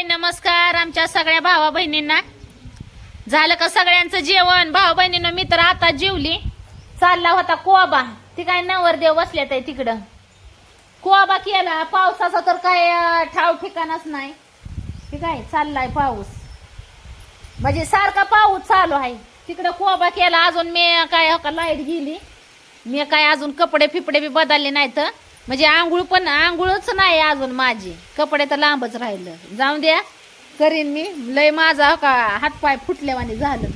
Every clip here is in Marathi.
हाय नमस्कार आमच्या सगळ्या भावा बहिणींना. झालं का सगळ्यांचं जेवण? भाऊ बहिणीनं मी तर आता जेवली. चालला होता कोबा ती काय नवरदेव बसल्यात आहे तिकडं. कोबा केला. पावसाचा तर काय ठाव ठिकाणच नाही. ठीक आहे चाललाय पाऊस. म्हणजे सारखा पाऊस चालू आहे. तिकडं कोबा केला. अजून मी काय हो का लाइट गेली. मी काय अजून कपडे फिपडे बी बदलले नाहीत. म्हणजे आंघोळ पण आंघोळच नाही अजून माझी. कपडे तर लांबच राहिलं. जाऊन द्या. करीन मी. लय माझा का हातपाय फुटल्यावानी झालं.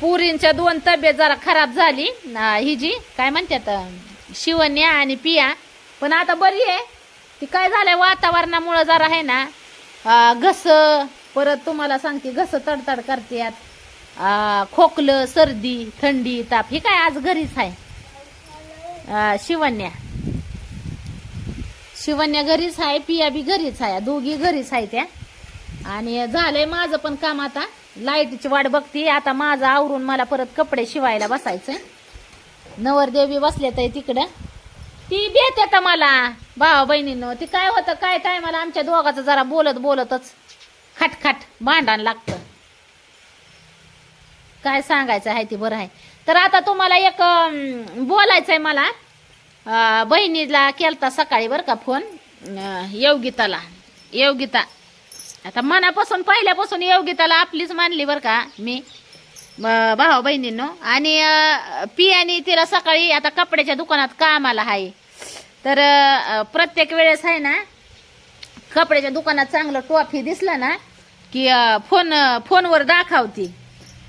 पुरींच्या दोन तब्येत जरा खराब झाली. ही जी काय म्हणतात अं, शिवन्या आणि पिया. पण आता बरी आहे. ती काय झालंय? वातावरणामुळं जरा आहे ना घस. परत तुम्हाला सांगते घस तडतड करतात. खोकलं सर्दी थंडी ताप. ही काय आज घरीच आहे. शिवन्या शिवन्या घरीच आहे पिया बी घरीच आहे दोघी घरीच आहे त्या आणि झालंय माझं पण काम आता. लाईटची वाट बघते आता माझं आवरून मला परत कपडे शिवायला बसायचं. नवरदेवी बसल्या तर तिकडं. ती भेटत मला भावा बहिणीनं. ती काय होतं काय टायमाला आमच्या दोघाचं जरा बोलत बोलतच खटखट भांडण लागतं. काय सांगायचं आहे ती बरं आहे. तर आता तुम्हाला एक बोलायचं बोलायचंय मला. बहिणीला केलता सकाळी बरं का फोन योगिताला. योगिता. आता मनापासून पहिल्यापासून योगिताला आपलीच मानली बरं का मी भाऊ बहिणींनो. आणि पियानी तिला सकाळी आता कपड्याच्या दुकानात कामाला आहे तर प्रत्येक वेळेस आहे ना कपड्याच्या दुकानात चांगलं टॉफी दिसला ना की फोन फोनवर दाखवती.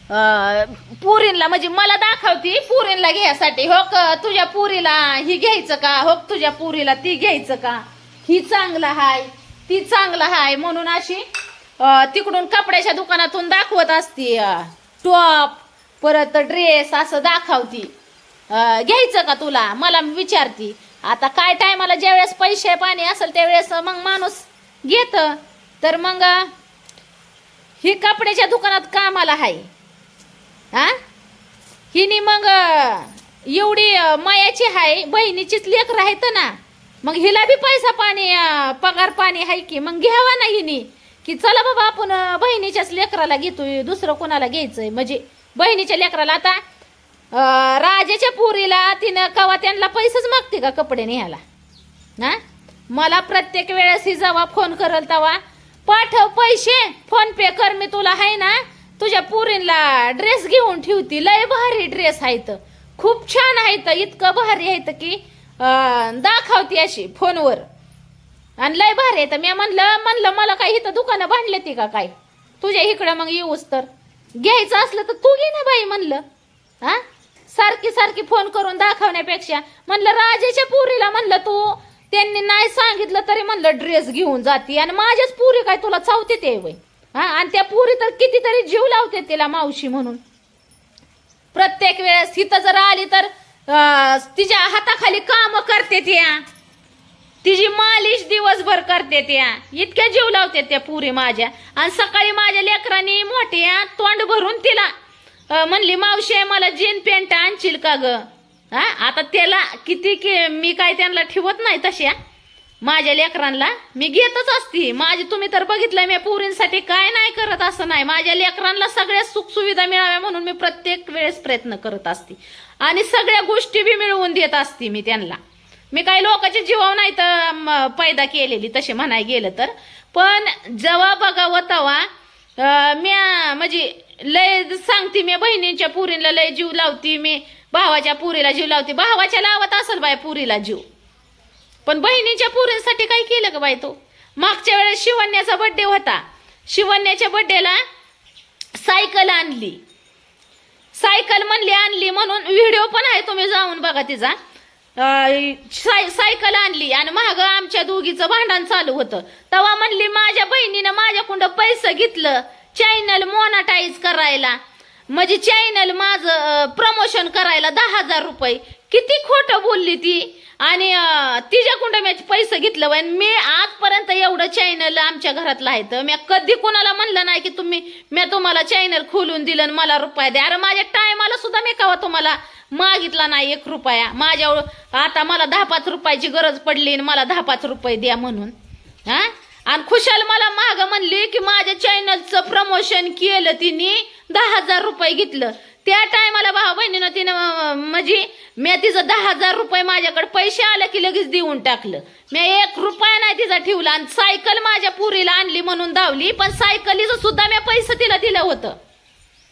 पुरींला म्हणजे मला दाखवती पुरींला घ्यायसाठी हो तुझ्या पुरीला ही घ्यायचं का? हो तुझ्या पुरीला ती घ्यायचं का? ही चांगलं हाय ती चांगलं हाय म्हणून अशी तिकडून कपड्याच्या दुकानातून दाखवत असती टॉप परत ड्रेस असं दाखवती. घ्यायचं का तुला? मला विचारती. आता काय टायमाला ज्यावेळेस पैसे पाणी असेल त्यावेळेस मग माणूस घेत. तर मग ही कपड्याच्या दुकानात कामाला आहे हा? हिने मग एवढी मायाची आहे बहिणीचीच लेकर आहेत ना. मग हिला बी पैसा पाणी पगार पाणी आहे की मग घ्यावा ना हिने. की चला बाबा आपण बहिणीच्याच लेकराला घेतोय दुसरं कोणाला घ्यायचंय. म्हणजे बहिणीच्या लेकराला आता राजाच्या पुरीला तिनं कवा त्यांना पैसेच मागते का कपडे न्यायला? ना मला प्रत्येक वेळेस ही जवा फोन करल तेव्हा पाठव पैसे फोन पे कर मी तुला आहे ना? तुझ्या पुरीला ड्रेस घेऊन ठेवती. लय भारी ड्रेस आहेत. खूप छान आहेत. इतकं भारी आहेत की दाखवती अशी फोनवर. आणि लय भारी आहेत. मी म्हणलं म्हणलं मला काय इथं दुकानं बांधले ती का काय? तुझ्या इकडं मग येऊस तर. घ्यायचं असलं तर तू घे ना बाई म्हणलं. हा? सारखी सारखी फोन करून दाखवण्यापेक्षा. म्हणलं राजेच्या पुरीला म्हणलं तू. त्यांनी नाही सांगितलं तरी म्हणलं ड्रेस घेऊन जाते. आणि माझ्याच पुरी काय तुला चावते ते वय? हा आणि त्या पुरी तर कितीतरी जीव लावते तिला मावशी म्हणून. प्रत्येक वेळेस तिथं जर आली तर तिच्या हाताखाली काम करते त्या तिची मालिश दिवसभर करते त्या इतक्या जीव लावते त्या पुरी माझ्या. आणि सकाळी माझ्या लेकरांनी मोठ्या तोंड भरून तिला म्हणली मावशी मला जीन पॅन्ट आणशील का ग? हा आता त्याला किती की मी काय त्यांना ठेवत नाही तशा माझ्या लेकरांना मी घेतच असती. माझी तुम्ही तर बघितलंय मी पुरींसाठी काय नाही करत असं नाही. माझ्या लेकरांना सगळ्या सुखसुविधा मिळाव्या म्हणून मी प्रत्येक वेळेस प्रयत्न करत असते. आणि सगळ्या गोष्टी बी मिळवून देत असते मी त्यांना. मी काही लोकांच्या जीवाव नाही तर पैदा केलेली तसे म्हणाय गेलं तर. पण जेव्हा बघावं तेव्हा म्या म्हणजे लय सांगते मी बहिणींच्या पुरीला लय जीव लावती मी भावाच्या पुरीला जीव लावते. भावाच्या लावत असेल बाय पुरीला जीव. पण बहिणीच्या पुरींसाठी काय केलं का बाई तू? मागच्या वेळेस शिवण्याचा बड्डे होता. शिवण्याच्या बड्डेला सायकल आणली. सायकल म्हणली आणली म्हणून व्हिडिओ पण आहे तुम्ही जाऊन बघा तिचा. साय- सायकल आणली आणि माग आमच्या दोघीचं भांडण चालू होतं. तेव्हा म्हणली माझ्या बहिणीनं माझ्याकडं पैसे घेतलं चॅनल मोनाटाईज करायला. म्हणजे चॅनल माझं प्रमोशन करायला दहा हजार रुपये. किती खोटं बोलली ती. आणि अं, तिच्याकडं मी पैसे घेतलं वय मी आजपर्यंत एवढं चॅनल आमच्या घरातलं आहे तर मी कधी कोणाला म्हणलं नाही की तुम्ही मी तुम्हाला चॅनल खोलून दिलं आणि मला रुपया द्या. अरे माझ्या टायमाला सुद्धा मी कवा तुम्हाला मागितला नाही एक रुपया? माझ्या आता मला दहा पाच रुपयाची गरज पडली आणि मला दहा पाच रुपये द्या म्हणून. हा? आणि खुशाल मला माग म्हणली की माझ्या चॅनलचं प्रमोशन केलं तिने दहा हजार रुपये घेतलं. त्या टायमाला भाऊ बहिणीनं तिनं म्हणजे मी तिचं दहा हजार रुपये माझ्याकडे पैसे आले की लगेच देऊन टाकलं. मी एक रुपया नाही तिचा ठेवला आणि सायकल माझ्या पुरीला आणली म्हणून धावली पण सायकलीचं सुद्धा मी पैसे तिला दिलं होतं.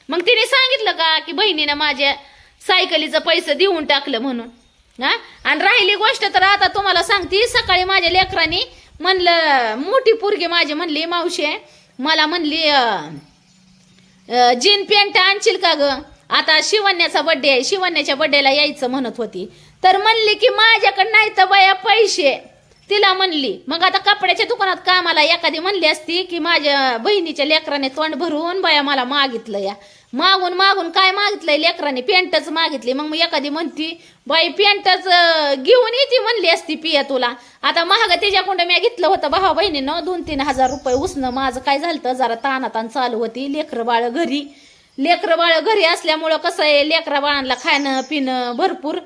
मग तिने सांगितलं का की बहिणीनं माझ्या सायकलीचं पैसे देऊन टाकलं म्हणून. हा? आणि राहिली गोष्ट तर आता तुम्हाला सांगते सकाळी माझ्या लेकरांनी म्हणलं मोठी पोरगी माझी म्हणली मावशी मला म्हणली जीन पॅन्ट आणशील का गं? आता शिवण्याचा बड्डे आहे. शिवण्याच्या बड्डेला यायचं म्हणत होती. तर म्हणली की माझ्याकडे नाही तर बाया पैसे. तिला म्हणली. मग आता कपड्याच्या दुकानात कामाला एखादी म्हणली असती की माझ्या बहिणीच्या लेकराने तोंड भरून बाया मला मागितलं या. मागून मागून काय मागितलंय? लेकराने पेंटच मागितली. मग मी एखादी म्हणती बाई पेंटच घेऊन येते म्हणली असती पिया तुला. आता महाग त्याच्याकडं मी घेतलं होतं. भावा बहिणीनं दोन तीन हजार रुपये उसणं माझं काय झालं जरा तानातान चालू होती. लेकरं बाळ घरी. लेकरं बाळ घरी असल्यामुळं कसं आहे लेकरा बाळांना खाणं पिणं भरपूर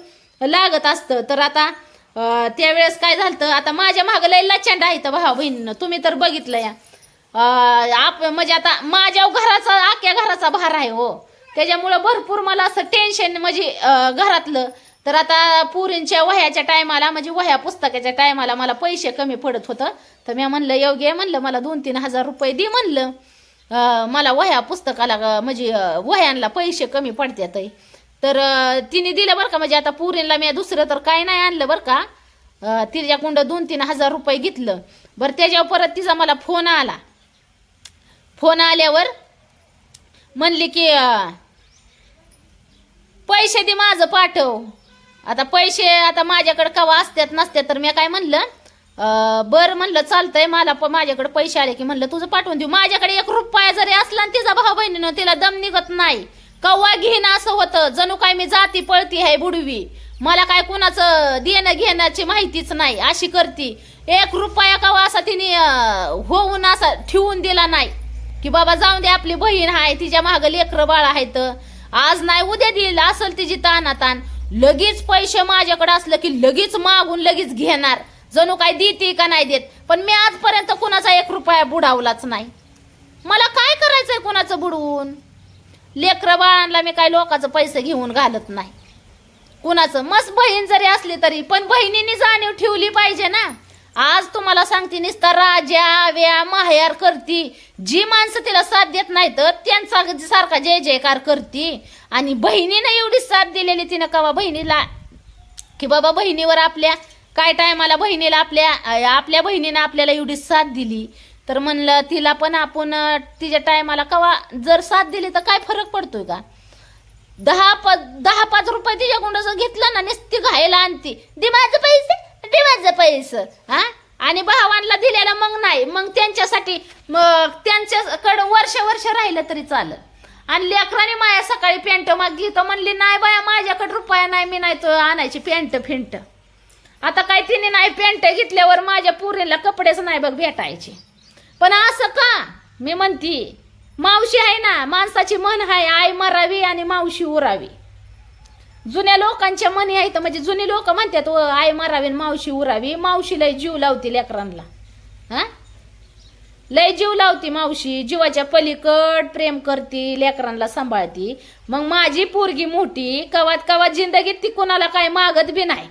लागत असतं. तर आता त्यावेळेस काय झालं आता माझ्या मागं लय लचंड आहे तर भाऊ बहिणीनं. तुम्ही तर बघितलं या. आप म्हणजे आता माझ्या घराचा आख्या घराचा भार आहे हो. त्याच्यामुळं भरपूर मला असं टेन्शन म्हणजे घरातलं. तर आता पुरींच्या वह्याच्या टायमाला म्हणजे वह्या पुस्तकाच्या टायमाला मला पैसे कमी पडत होतं. तर मी म्हणलं योग्य म्हणलं मला दोन तीन हजार रुपये दे म्हणलं. मला वह्या पुस्तकाला म्हणजे वह्यांना पैसे कमी पडतात तर तिने दिलं बरं का म्हणजे आता पुरीला मी दुसरं तर काय नाही आणलं बरं का. तिच्याकुंड दोन तीन हजार रुपये घेतलं. बरं त्याच्यावर परत तिचा मला फोन आला. फोन आल्यावर म्हणली की पैसे दे माझं पाठव. आता पैसे आता माझ्याकडे कवा असतात नसत्यात तर मी काय म्हणलं बरं म्हणलं चालतंय मला माझ्याकडे पैसे आले की म्हणलं तुझं पाठवून देऊ. माझ्याकडे एक रुपया जरी असला आणि तिचा भाऊ बहिणीनं तिला दम निघत नाही. कव्वा घेणं असं होतं. जणू काय मी जाती पळती आहे बुडवी. मला काय कुणाचं देणं घेण्याची माहितीच नाही. अशी करती. एक रुपया कवा असा तिने होऊन असा ठेवून दिला नाही. की बाबा जाऊन दे आपली बहीण आहे तिच्या मागं लेकरं बाळ आहेत. आज नाही उद्या देईल असल तिची तानाताण लगेच पैसे माझ्याकडे असलं की लगेच मागून लगेच घेणार. जणू काय देते का नाही देत? पण मी आजपर्यंत कुणाचा एक रुपया बुडावलाच नाही. मला काय करायचंय कुणाचं बुडवून? लेकरं बाळांना मी काय लोकांचं पैसे घेऊन घालत नाही. कुणाचं? मस्त बहीण जरी असली तरी पण बहिणीने जाणीव ठेवली पाहिजे ना. आज तुम्हाला सांगते नुसता राजा व्या माहेर करती. जी माणसं तिला साथ देत नाही तर त्यांचा सारखा जय जयकार करती. आणि बहिणीनं एवढी साथ दिलेली तिनं कवा बहिणीला की बाबा बहिणीवर आपल्या काय टायमाला बहिणीला आपल्या आपल्या बहिणीनं आपल्याला एवढी साथ दिली? तर म्हणलं तिला पण आपण तिच्या टायमाला कवा जर साथ दिली तर काय फरक पडतोय का? दहा पाच दहा पाच रुपये तिच्याकडून जर घेतलं ना नुसती घायला आणती. दे माझं पैसे दे माझं पैसे हा? आणि भावांना दिलेला मग नाही. मग त्यांच्यासाठी मग त्यांच्याकडं वर्ष वर्ष राहिलं तरी चालत आणि लेकराने माया सकाळी पेंट मागली तर म्हणली नाही बाया माझ्याकडे रुपया नाही मी नाही तो आणायची पॅन्ट फिंट आता काय तिने नाही पॅन्ट घेतल्यावर माझ्या पुरीला कपडेच नाही बघ भेटायचे. पण असं का? मी म्हणती मावशी आहे ना माणसाची मन आहे आई मरावी आणि मावशी उरावी. जुन्या लोकांच्या मनी आहेत म्हणजे जुनी लोक म्हणतात "व, आई मरावी मावशी उरावी. मावशी लय जीव लावती लेकरांना. हा? लय जीव लावती मावशी जीवाच्या पलीकड प्रेम करती लेकरांना सांभाळती. मग माझी पोरगी मोठी कवात कवात जिंदगीत ती कोणाला काय मागत बी नाही.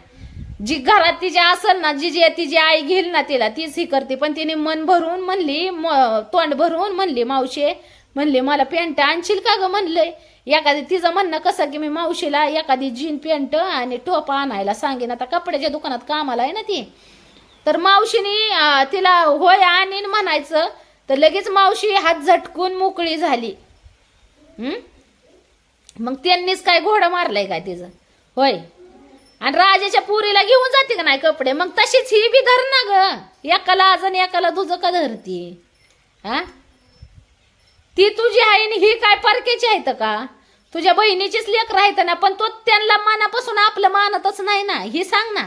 जी घरात तिची असेल ना जी जी तिची आई घेईल ना तिला तीच ही करते. पण तिने मन भरून म्हणली तोंड भरून म्हणली मावशी म्हणले मला पॅन्ट आणशील का ग? म्हणले. एखादी तिचं म्हणणं कसं की मी मावशीला एखादी जीन पॅन्ट आणि टोप आणायला सांगेन. आता कपड्याच्या दुकानात कामाला आहे ना ती. तर मावशीने तिला होय आणीन म्हणायचं. तर लगेच मावशी हात झटकून मोकळी झाली. मग त्यांनीच काय घोडा मारलाय काय तिचं? होय. आणि राजाच्या पुरीला घेऊन जाते का नाही कपडे? मग तशीच ही बी धर ना ग. एकाला आज आणि एकाला तुझं का धरती? हा? ती तुझी आहे आणि ही काय परकेची आहेत का? तुझ्या बहिणीचीच लेकर आहेत ना पण तो त्यांना मनापासून आपलं मानतच नाही ना. ही सांग ना.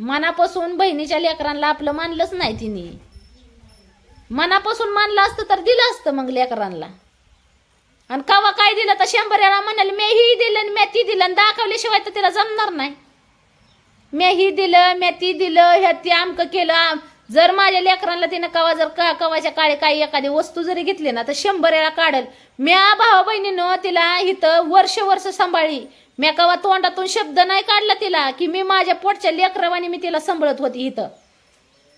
मनापासून बहिणीच्या लेकरांना आपलं मानलंच नाही तिने. मनापासून मानलं असतं तर दिलं असतं मग लेकरांना. आणि कवा काय दिलं तर शंभर म्हणाल मी ही दिलं आणि मी ती दिलं. आणि दाखवल्याशिवाय तर तिला जमणार नाही. मी ही दिलं मी ती दिलं ह्या ती आमकं केलं. जर माझ्या लेकरांना तिनं कवा जर का कवाच्या काळे काही एखादी वस्तू जरी घेतली ना तर शंभर वेळा काढल. म्या भावा बहिणीनं तिला इथं वर्ष वर्ष सांभाळी. म्या कवा तोंडातून शब्द नाही काढला तिला की मी माझ्या पोटच्या लेकरवानी मी तिला सांभाळत होती इथं.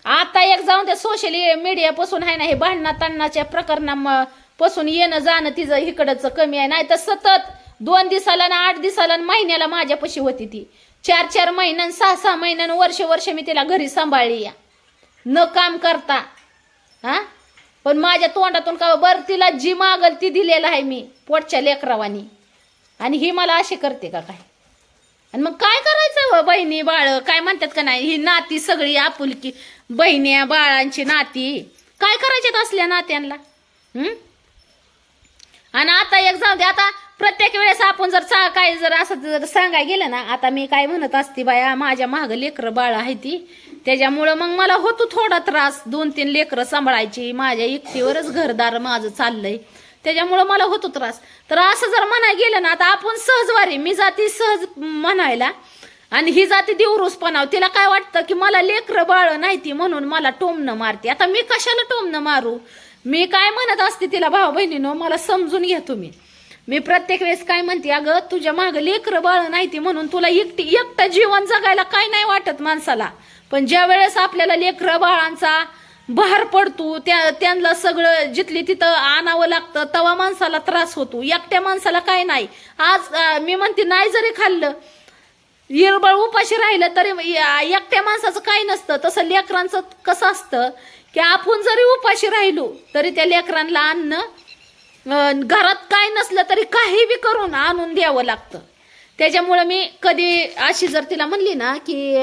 आता एक जाऊन त्या सोशल मीडियापासून आहे ना हे भांडणा तांडणाच्या प्रकरणा पसून येणं जाणं तिचं इकडचं कमी आहे. नाही तर सतत दोन दिवसाला ना आठ दिवसाला महिन्याला माझ्यापाशी होती ती. चार चार महिन्यान सहा सहा महिन्यान वर्ष वर्ष मी तिला घरी सांभाळली या. न काम करता. हा? पण माझ्या तोंडातून का बरं तिला जी मागल ती दिलेलं आहे मी पोटच्या लेकरावानी. आणि ही मला अशी करते का काय? आणि मग काय करायचं व बहिणी बाळ? काय म्हणतात का नाही? ही नाती सगळी आपुलकी. बहिण्या बाळांची नाती. काय करायच्यात असल्या नात्यांना? हम्म आणि आता एक जाऊ दे आता प्रत्येक वेळेस आपण जर चा काय जर असं जर सांगाय गेलं ना आता मी काय म्हणत असते बाया माझ्या माग लेकरं बाळ आहे ती. त्याच्यामुळं मग मला होतो थोडा त्रास दोन तीन लेकरं सांभाळायची माझ्या एकटीवरच घरदार माझं चाललंय. त्याच्यामुळं मला होतो त्रास. तर असं जर म्हणाय गेलं ना आता आपण सहजवारी मी जाती सहज म्हणायला आणि ही जाती दिवरूस पणाव तिला काय वाटतं की मला लेकरं बाळ नाही ती म्हणून मला टोमणं मारते. आता मी कशाला टोमणं मारू? मी काय म्हणत असते तिला भाऊ बहिणीनो मला समजून घ्या तुम्ही. मी प्रत्येक वेळेस काय म्हणते अगं तुझ्या मागं लेकरं बाळ नाही ती म्हणून तुला एकटी एकटं जीवन जगायला काय नाही वाटत माणसाला. पण ज्या वेळेस आपल्याला लेकरं बाळांचा भार पडतो त्या त्यांना सगळं जिथली तिथं आणावं लागतं तवा माणसाला त्रास होतो. एकट्या माणसाला काय नाही. आज मी म्हणते नाही जरी खाल्लं इरबळ उपाशी राहिलं तरी एकट्या माणसाचं काही नसतं. तसं लेकरांचं कसं असतं? की आपण जरी उपाशी राहिलो तरी त्या लेकरांना अन्न घरात काय नसलं तरी काही बी करून आणून द्यावं लागतं. त्याच्यामुळं मी कधी अशी जर तिला म्हणली ना की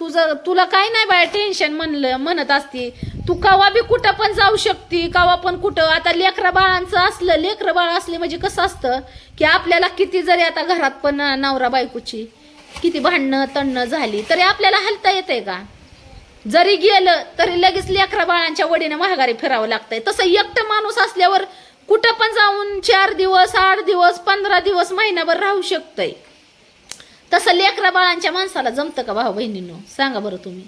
तुझं तुला काय नाही बाय टेन्शन म्हणलं म्हणत असते तू कवा बी कुठं पण जाऊ शकते कवा पण कुठं. आता लेकरा बाळांचं असलं लेकरं बाळ असले म्हणजे कसं असतं की आपल्याला किती जरी आता घरात पण नवरा बायकोची किती भांडणं तणणं झाली तरी आपल्याला हलता येते का? जरी गेलं तरी लगेच लेकरा बाळांच्या वडीने महागारी फिरावं लागतंय. तसं एकटं माणूस असल्यावर कुठं पण जाऊन चार दिवस आठ दिवस पंधरा दिवस महिनाभर राहू शकतंय. तसं लेकरा बाळांच्या माणसाला जमतं का भाऊ बहिणींनो? सांगा बरं तुम्ही.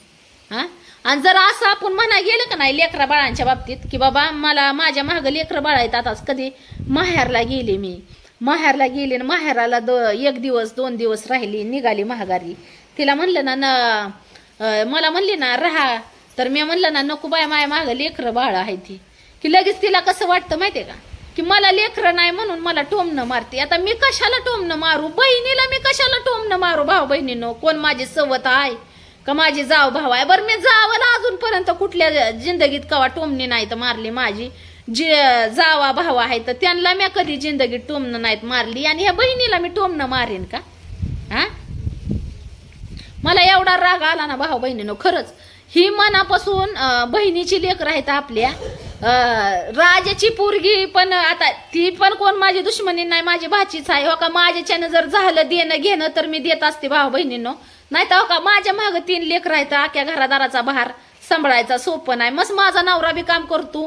हा? आणि जर असं आपण म्हणा गेलं का नाही लेकरा बाळांच्या बाबतीत की बाबा मला माझ्या मागं लेकरं बाळ आहेत आताच कधी माहेरला गेले मी. माहेरला गेले आणि माहेराला दो एक दिवस दोन दिवस राहिली निघाली महागारी तिला म्हणलं ना ना मला म्हणली ना राहा. तर मी म्हणलं ना नको बाय माय मागं लेकरं बाळ आहे ती. की लगेच तिला कसं वाटतं माहितीये का? की मला लेकरं नाही म्हणून मला टोमणं मारते. आता मी कशाला टोमणं मारू? बहिणीला मी कशाला टोमणं मारू? भाऊ बहिणीनं कोण माझी सवत आहे? का माझी जाव भाव आहे? बरं मी जावाला अजूनपर्यंत कुठल्या जिंदगीत कवा टोमणी नाही तर मारली माझी. जे जावा भाव आहे तर त्यांना मी कधी जिंदगीत टोमणं नाहीत मारली. आणि ह्या बहिणीला मी टोमणं मारेन का? मला एवढा राग आला ना भाऊ बहिणीनं खरंच. ही मनापासून बहिणीची लेकर आहेत आपल्या. राजाची पोरगी पण आता ती पण कोण माझी दुश्मनी नाही माझी भाचीच आहे. हो का? माझ्याच्यानं जर झालं देणं घेणं तर मी देत असते भाऊ बहिणींनो. नाही तर हो का माझ्या मागं तीन लेकर आहेत आख्या घरादाराचा भार सांभाळायचा सोपं नाही. मस्त माझा नवरा बी काम करतो.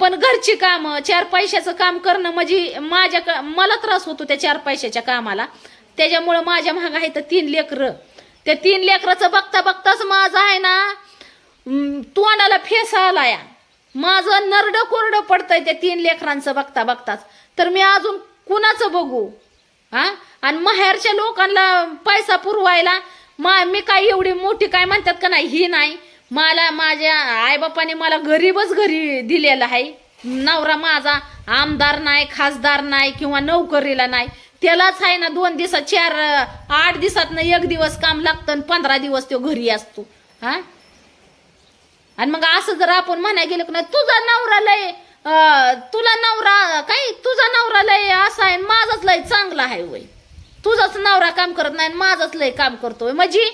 पण घरची कामं चार पैशाचं काम करणं म्हणजे माझ्या मला त्रास होतो त्या चार पैशाच्या कामाला. त्याच्यामुळं माझ्या मागं आहे तर तीन लेकरं. त्या तीन लेकराचं बघता बघताच माझं आहे ना तोंडाला फेस आला या माझं नरड कोरडं पडतंय त्या तीन लेकरांचं बघता बघताच तर मी अजून कुणाचं बघू? हा? आणि माहेरच्या लोकांना पैसा पुरवायला मा मी काय एवढी मोठी काय म्हणतात का नाही ही नाही. मला माझ्या आईबापाने मला गरीबच घरी दिलेलं आहे. नवरा माझा आमदार नाही खासदार नाही किंवा नोकरीला नाही. त्यालाच आहे ना दोन दिवसात चार आठ दिवसात एक दिवस काम लागतं आणि पंधरा दिवस तो घरी असतो. हा? आणि मग असं जर आपण म्हणाय गेलो की तुझा नवरा लय तुला नवरा काय तुझा नवरा लय असा आहे माझाच लय चांगला आहे वय. तुझाच नवरा काम करत नाही माझाच लय काम करतोय. म्हणजे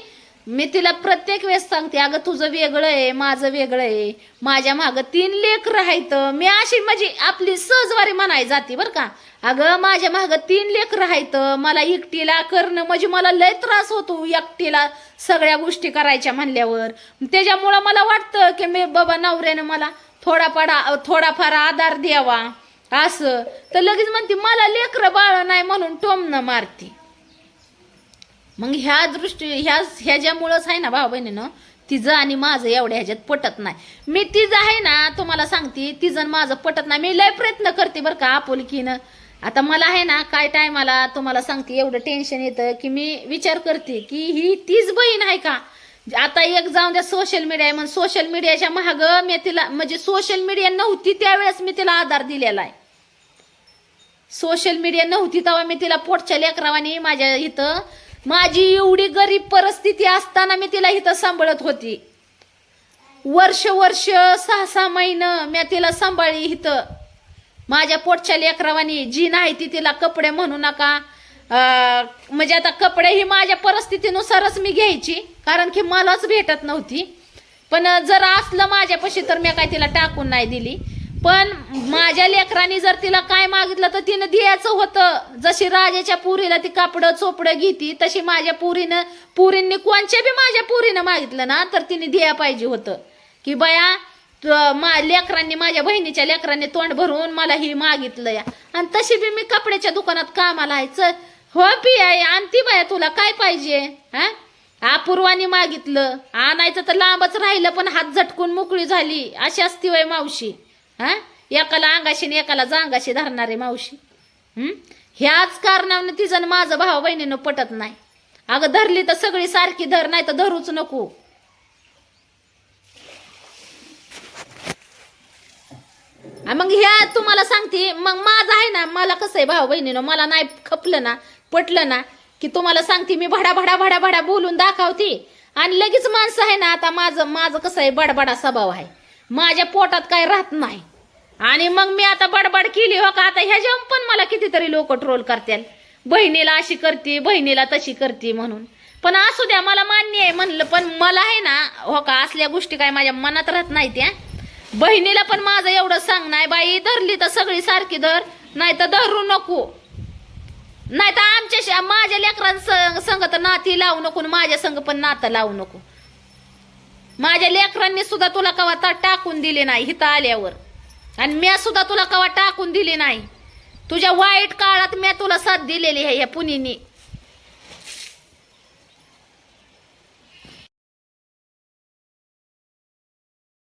मी तिला प्रत्येक वेळेस सांगते अगं तुझं वेगळं आहे माझं वेगळं आहे. माझ्या मागं तीन लेकर राहायचं मी अशी माझी आपली सहजवारी म्हणाय जाते बरं का. अगं माझ्या मागं तीन लेकर राहायचं मला एकटीला करणं म्हणजे मला लय त्रास होतो एकटीला सगळ्या गोष्टी करायच्या म्हणल्यावर. त्याच्यामुळं मला वाटतं की मी बाबा नवऱ्यानं मला थोडाफार थोडाफार आधार द्यावा. असं. तर लगेच म्हणते मला लेकरं बाळ नाही म्हणून टोमणं मारते. मग ह्या दृष्टी ह्या ह्याच्यामुळंच आहे ना भाऊ बहिणीनं तिचं आणि माझं एवढ्या ह्याच्यात पटत नाही. मी तिचं आहे ना तुम्हाला सांगते तिचं माझं पटत नाही. मी लय प्रयत्न करते बरं का आपुलकीनं. आता मला आहे ना काय टायमाला तुम्हाला सांगते एवढं टेन्शन येतं की मी विचार करते की ही तीच बहीण आहे का? आता एक जाऊन द्या सोशल मीडिया म्हणून सोशल मीडियाच्या महाग मी तिला म्हणजे सोशल मीडिया नव्हती त्यावेळेस मी तिला आधार दिलेला आहे. सोशल मीडिया नव्हती तेव्हा मी तिला पोटच्या लेकरावानी माझ्या इथं माझी एवढी गरीब परिस्थिती असताना मी तिला इथं सांभाळत होती. वर्ष वर्ष सहा सहा महिनं मी तिला सांभाळली इथं. माझ्या पोटच्या लेकरावानी जी नाही ती तिला कपडे म्हणू नका. म्हणजे आता कपडे ही माझ्या परिस्थितीनुसारच मी घ्यायची कारण की मलाच भेटत नव्हती. पण जर असलं माझ्यापाशी तर मी काय तिला टाकून नाही दिली. पण माझ्या लेकरांनी जर तिला काय मागितलं तर तिनं द्यायचं होतं. जशी राजाच्या पुरीला ती कापडं चोपडं घेती तशी माझ्या पुरीनं पुरींनी कोणच्या बी माझ्या पुरीनं मागितलं ना तर तिने द्या पाहिजे होतं. की बया मा लेकरांनी माझ्या बहिणीच्या लेकरांनी तोंड भरून मला ही मागितलं या. आणि तशी बी मी कपड्याच्या दुकानात कामाला आहे हो पी आहे आणती बाया तुला काय पाहिजे? हा? अपूर्वानी मागितलं. आणायचं तर लांबच राहिलं पण हात झटकून मोकळी झाली. अशी असती वय मावशी. हा? एकाला अंगाशी आणि एकाला जांगाशी धरणारी मावशी. हम्म ह्याच कारणानं तिचं माझं भाऊ बहिणीनं पटत नाही. अगं धरली तर सगळी सारखी धर नाही तर धरूच नको. मग ह्या तुम्हाला सांगते मग माझं आहे ना मला कसं आहे भाऊ बहिणीनं मला नाही खपलं ना पटलं ना की तुम्हाला सांगते मी भडा भडा भडा भडा बोलून दाखवते. आणि लगेच माणसं आहे ना आता माझं माझं कसं आहे बडबडा स्वभाव आहे. माझ्या पोटात काय राहत नाही. आणि मग मी आता बडबड केली हो का? आता ह्याच्या पण मला कितीतरी लोक ट्रोल करतील बहिणीला अशी करते बहिणीला तशी करते म्हणून. पण असू द्या मला मान्य आहे म्हणलं पण मला आहे ना हो का असल्या गोष्टी काय माझ्या मनात राहत नाही त्या बहिणीला पण माझं एवढं सांग नाही बाई धरली तर सगळी सारखी धर नाही तर धरू नको. नाही तर आमच्या माझ्या लेकरांसंग संग तर नाती लावू नको आणि माझ्या संग पण नातं लावू नको. माझ्या लेकरांनी सुद्धा तुला कवा टाकून दिले नाही हिथं आल्यावर. आणि मी सुद्धा तुला कवा टाकून दिली नाही. तुझ्या वाईट काळात मी तुला साथ दिलेली आहे या पुनीनी.